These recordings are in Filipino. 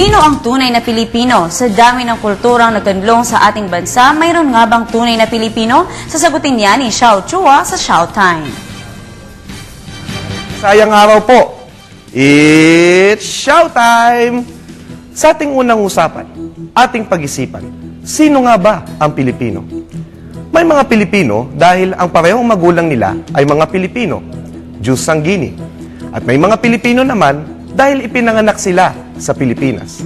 Sino ang tunay na Pilipino? Sa dami ng kulturang nagkanlong sa ating bansa, mayroon nga bang tunay na Pilipino? Sasagutin niya ni Xiao Chua sa Showtime. Sayang araw po. It's showtime! Sa ating unang usapan, ating pag-isipan, sino nga ba ang Pilipino? May mga Pilipino dahil ang parehong magulang nila ay mga Pilipino, Jews Sanggini. At may mga Pilipino naman dahil ipinanganak sila sa Pilipinas,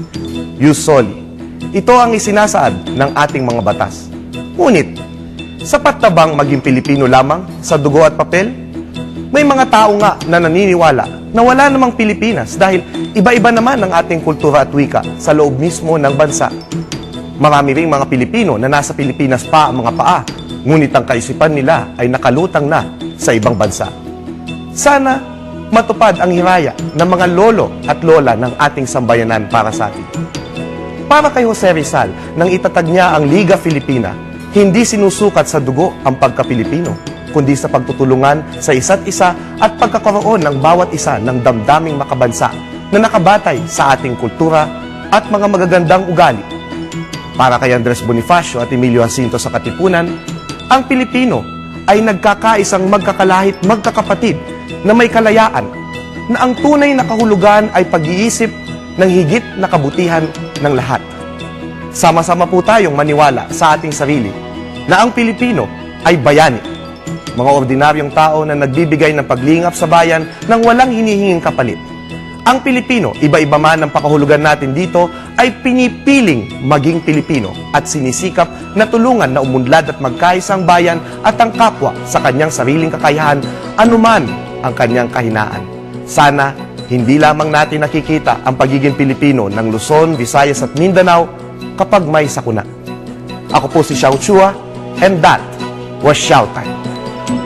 Jus Soli. Ito ang isinasaad ng ating mga batas. Ngunit, sapat na bang maging Pilipino lamang sa dugo at papel? May mga tao nga na naniniwala na wala namang Pilipinas dahil iba-iba naman ang ating kultura at wika sa loob mismo ng bansa. Marami ring mga Pilipino na nasa Pilipinas pa ang mga paa, ngunit ang kaisipan nila ay nakalutang na sa ibang bansa. Sana matupad ang hiraya ng mga lolo at lola ng ating sambayanan para sa atin. Para kay Jose Rizal, nang itatag niya ang Liga Filipina, hindi sinusukat sa dugo ang pagka-Pilipino, kundi sa pagtutulungan sa isa't isa at pagkakaroon ng bawat isa ng damdaming makabansa na nakabatay sa ating kultura at mga magagandang ugali. Para kay Andres Bonifacio at Emilio Jacinto sa Katipunan, ang Pilipino ay nagkakaisang magkakalahit magkakapatid na may kalayaan na ang tunay na kahulugan ay pag-iisip ng higit na kabutihan ng lahat. Sama-sama po tayong maniwala sa ating sarili na ang Pilipino ay bayani. Mga ordinaryong tao na nagbibigay ng paglingap sa bayan nang walang hinihinging kapalit. Ang Pilipino, iba-iba man ang pakahulugan natin dito, ay pinipiling maging Pilipino at sinisikap na tulungan na umunlad at magkaisang bayan at ang kapwa sa kanyang sariling kakayahan anuman ang kanyang kahinaan. Sana hindi lamang natin nakikita ang pagiging Pilipino ng Luzon, Visayas at Mindanao kapag may sakuna. Ako po si Xiao Chua and that was Xiao Time.